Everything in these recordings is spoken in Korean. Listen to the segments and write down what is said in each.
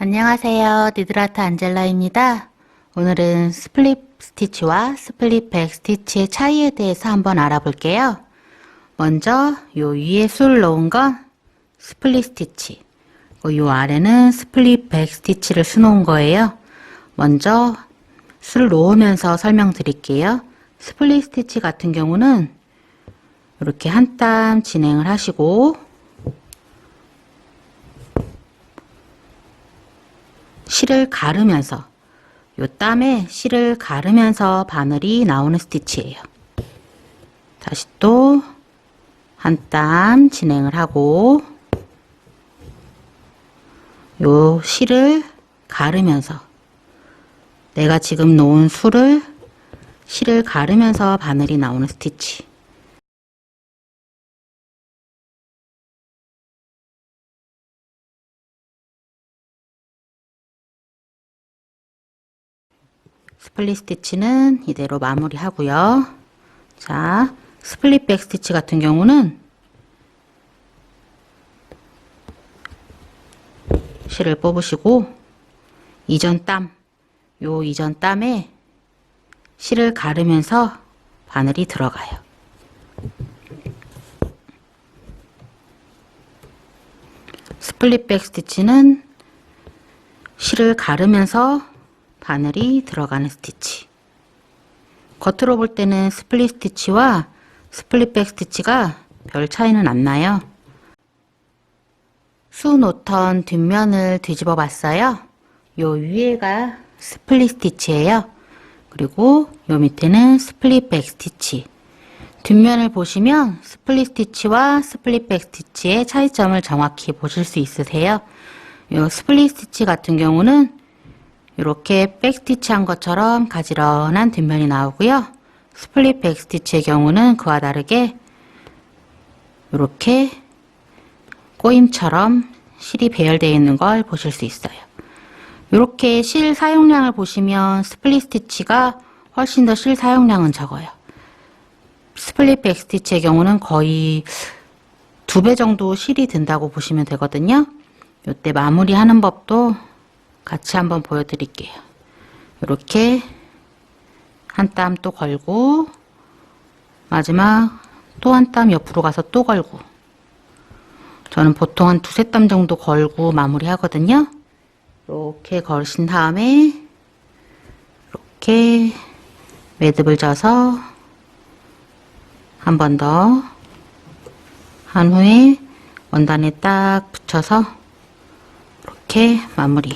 안녕하세요. 니드라트 안젤라입니다. 오늘은 스플릿 스티치와 스플릿 백 스티치의 차이에 대해서 한번 알아볼게요. 먼저 요 위에 술 놓은 건 스플릿 스티치, 그리고 요 아래는 스플릿 백 스티치를 수놓은 거예요. 먼저 술 놓으면서 설명드릴게요. 스플릿 스티치 같은 경우는 이렇게 한 땀 진행을 하시고 실을 가르면서 요 땀에 실을 가르면서 바늘이 나오는 스티치예요. 다시 또 한 땀 진행을 하고 요 실을 가르면서 내가 지금 놓은 술을 실을 가르면서 바늘이 나오는 스티치 스플릿 스티치는 이대로 마무리 하고요. 자, 스플릿 백 스티치 같은 경우는 실을 뽑으시고 이전 땀, 요 이전 땀에 실을 가르면서 바늘이 들어가요. 스플릿 백 스티치는 실을 가르면서 바늘이 들어가는 스티치. 겉으로 볼 때는 스플릿 스티치와 스플릿 백 스티치가 별 차이는 안 나요. 수 노턴 뒷면을 뒤집어 봤어요. 요 위에가 스플릿 스티치예요. 그리고 요 밑에는 스플릿 백 스티치. 뒷면을 보시면 스플릿 스티치와 스플릿 백 스티치의 차이점을 정확히 보실 수 있으세요. 요 스플릿 스티치 같은 경우는 이렇게 백스티치 한 것처럼 가지런한 뒷면이 나오고요. 스플릿 백스티치의 경우는 그와 다르게 이렇게 꼬임처럼 실이 배열되어 있는 걸 보실 수 있어요. 이렇게 실 사용량을 보시면 스플릿 스티치가 훨씬 더 실 사용량은 적어요. 스플릿 백스티치의 경우는 거의 두 배 정도 실이 든다고 보시면 되거든요. 이때 마무리하는 법도 같이 한번 보여드릴게요. 이렇게 한 땀 또 걸고 마지막 또 한 땀 옆으로 가서 또 걸고 저는 보통 한 두세 땀 정도 걸고 마무리 하거든요. 이렇게 걸으신 다음에 이렇게 매듭을 져서 한 번 더 한 후에 원단에 딱 붙여서 이렇게 마무리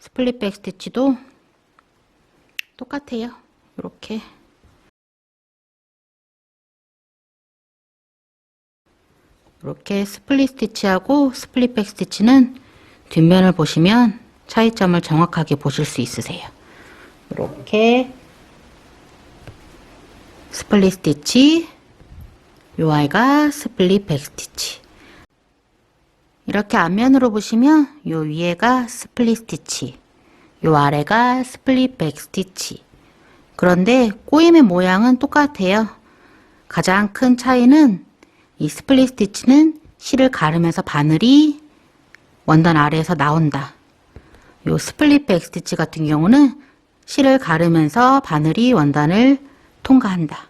스플릿 백 스티치도 똑같아요. 이렇게 이렇게 스플릿 스티치하고 스플릿 백 스티치는 뒷면을 보시면 차이점을 정확하게 보실 수 있으세요. 이렇게 스플릿 스티치 요 아이가 스플릿 백 스티치 이렇게 앞면으로 보시면 요 위에가 스플릿 스티치, 요 아래가 스플릿 백 스티치. 그런데 꼬임의 모양은 똑같아요. 가장 큰 차이는 이 스플릿 스티치는 실을 가르면서 바늘이 원단 아래에서 나온다. 요 스플릿 백 스티치 같은 경우는 실을 가르면서 바늘이 원단을 통과한다.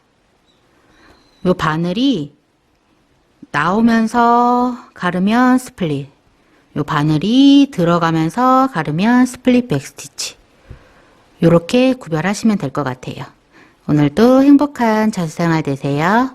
요 바늘이 나오면서 가르면 스플릿 요 바늘이 들어가면서 가르면 스플릿 백스티치 이렇게 구별하시면 될 것 같아요. 오늘도 행복한 자수생활 되세요.